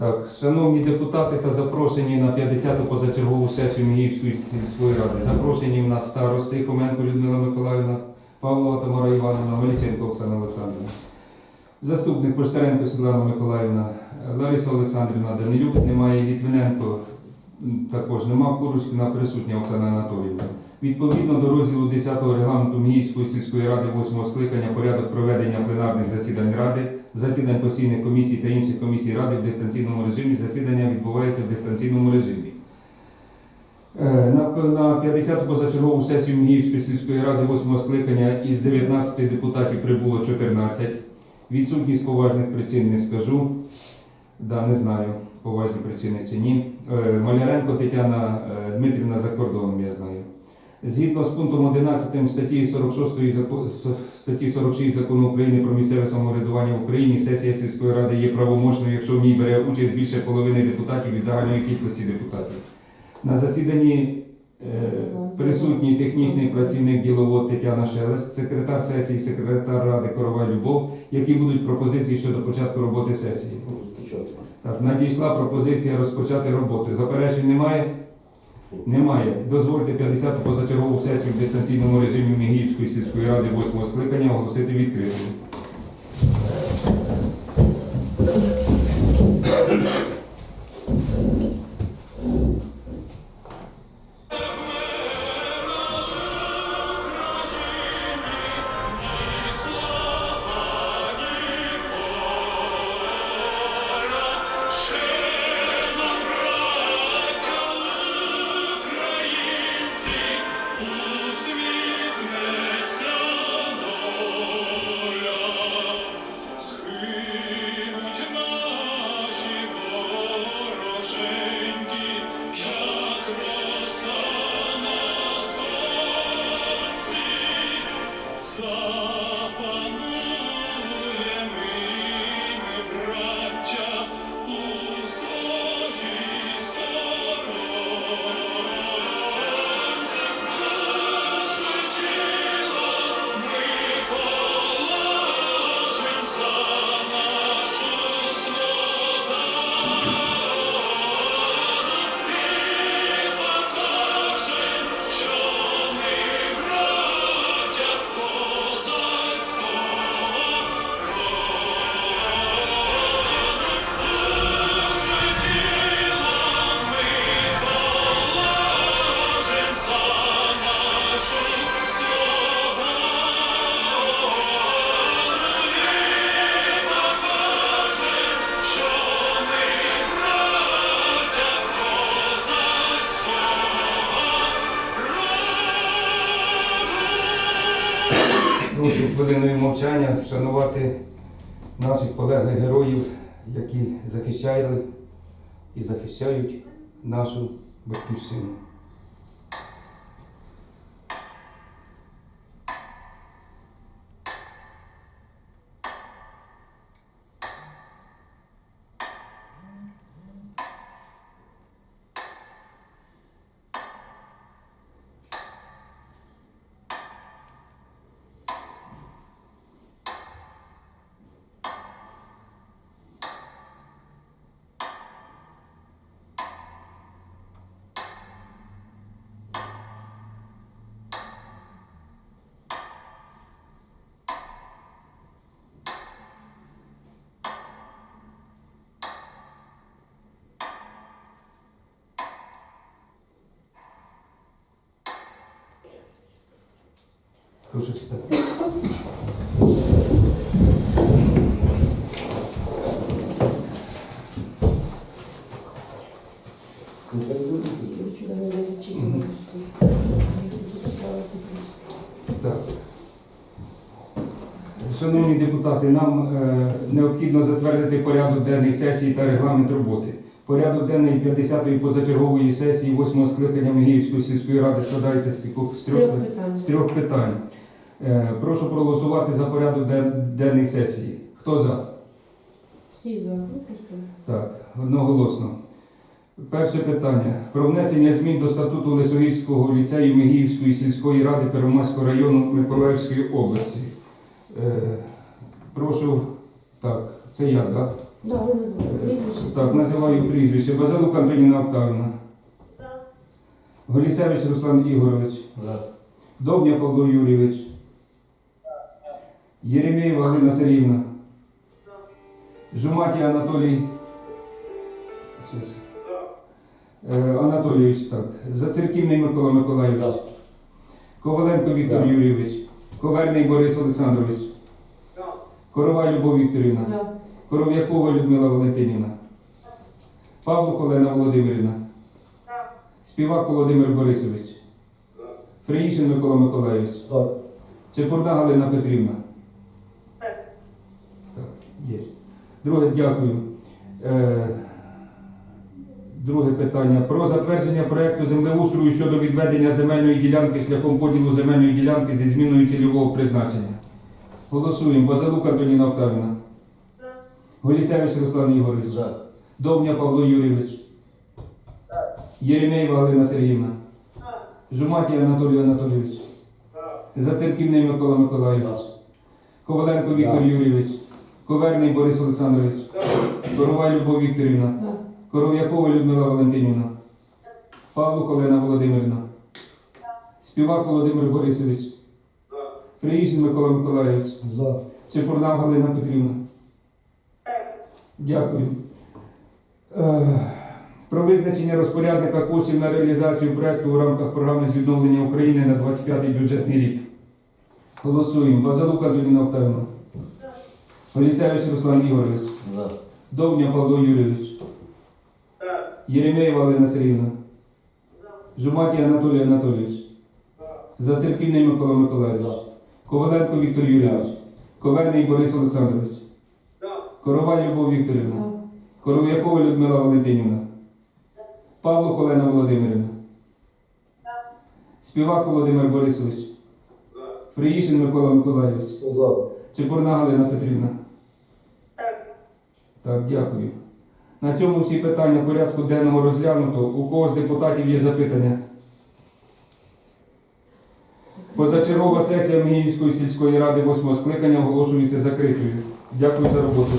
Так, шановні депутати та запрошені на 50-ту позачергову сесію Мігівської сільської ради. Запрошені в нас старости Хоменко Людмила Миколаївна, Павлова Тамара Івановна, Величенко Оксана Олександрівна. Заступник Поштаренко Світлана Миколаївна, Лариса Олександрівна Данилюк, немає Літвиненко, також нема Курочкина, присутня Оксана Анатоліївна. Відповідно до розділу 10 регламенту Мігівської сільської ради 8 скликання порядок проведення пленарних засідань ради, засідань постійних комісій та інших комісій ради в дистанційному режимі засідання відбувається в дистанційному режимі. Е, На, на 50 позачергову сесію Мігівської сільської ради 8 скликання із 19 депутатів прибуло 14. Відсутність поважних причин не скажу. Да, не знаю, поважні причини чи ні. Е, Маляренко Тетяна е, Дмитрівна за кордоном, я знаю. Згідно з пунктом 11 статті 46 статті 46 закону України про місцеве самоврядування в Україні, сесія сільської ради є правомочною, якщо в ній бере участь більше половини депутатів від загальної кількості депутатів. На засіданні е, присутній технічний працівник діловод Тетяна Шелест, секретар сесії, секретар ради Корова Любов, які будуть пропозиції щодо початку роботи сесії. Так, надійшла пропозиція розпочати роботу. Заперечень немає? Немає. Дозвольте 50-ту позачергову сесію в дистанційному режимі Мігіївської сільської ради 8 скликання оголосити відкритою. Хвилиною мовчання вшанувати наших полеглих героїв, які захищали і захищають нашу батьківщину. Прошу читати. Шановні депутати, нам е, необхідно затвердити порядок денний сесії та регламент роботи. Порядок денний 50-ї позачергової сесії 8-го скликання Мегіївської сільської ради складається з кількох з трьох, з трьох питань. Е, прошу проголосувати за порядок ден- денний сесії. Хто за? Всі за. Так, одноголосно. Перше питання. Про внесення змін до статуту Лисогірського ліцею Мегіївської сільської ради Первомайського району Миколаївської області. Е, прошу, так, це я, так? Да, ви назвали. Прізвище. Так, називаю прізвище. Базилук Антоніна Октавівна. Голісевич Руслан Ігорович. Довня Павло Юрійович. Єремєєва Галина Сергіївна. Жуматі Анатолій. Е, Анатолійович, так. Зацерківний Микола Миколаївич. Коваленко Віктор. Юрійович. Коверний Борис Олександрович. Корова Любов Вікторівна. Коров'якова Людмила Валентинівна. Павло Олена Володимирівна. Співак Володимир Борисович. Фреїшин Микола Миколаївич. Так. Чепурна Галина Петрівна. Так, є. Друге, дякую. Е, друге питання. Про затвердження проекту землеустрою щодо відведення земельної ділянки шляхом поділу земельної ділянки зі зміною цільового призначення. Голосуємо. Базалук Антоніна Октавівна. Голісевич Руслан Ігорович. За. Довня Павло Юрійович. Єремєєва Галина Сергіївна. Жуматі Анатолій Анатолійович. Зацерківний Микола Миколаївич. Коваленко Віктор. Юрійович. Коверний Борис Олександрович. Корова Любов Вікторівна. Коров'якова Людмила Валентинівна. Павло Олена Володимирівна. Співак Володимир Борисович. Фреїшин Микола Миколаївич. За. Чепурна Галина Петрівна. Дякую. Е, Про визначення розпорядника коштів на реалізацію проекту у рамках програми з відновлення України на 25-й бюджетний рік. Голосуємо. Базалук Антоніна Октавівна. Олісевич Руслан Ігорович. За. Довня Павло Юрійович. Єремєєва Олена Сергіївна. Жуматі Анатолій Анатолійович. Зацерківний Микола Миколаївич. За. Коваленко Віктор Юрійович. Коверний Борис Олександрович. Корова Любов Вікторівна. За. Коров'якова Людмила Валентинівна. Павло Олена Володимирівна. Співак Володимир Борисович. Фриїшин Микола Миколаївич. За. Чепурна Галина Петрівна. Так, дякую. На цьому всі питання порядку денного розглянуто. У кого з депутатів є запитання? Позачергова сесія Мігівської сільської ради 8 скликання оголошується закритою. Дякую за роботу.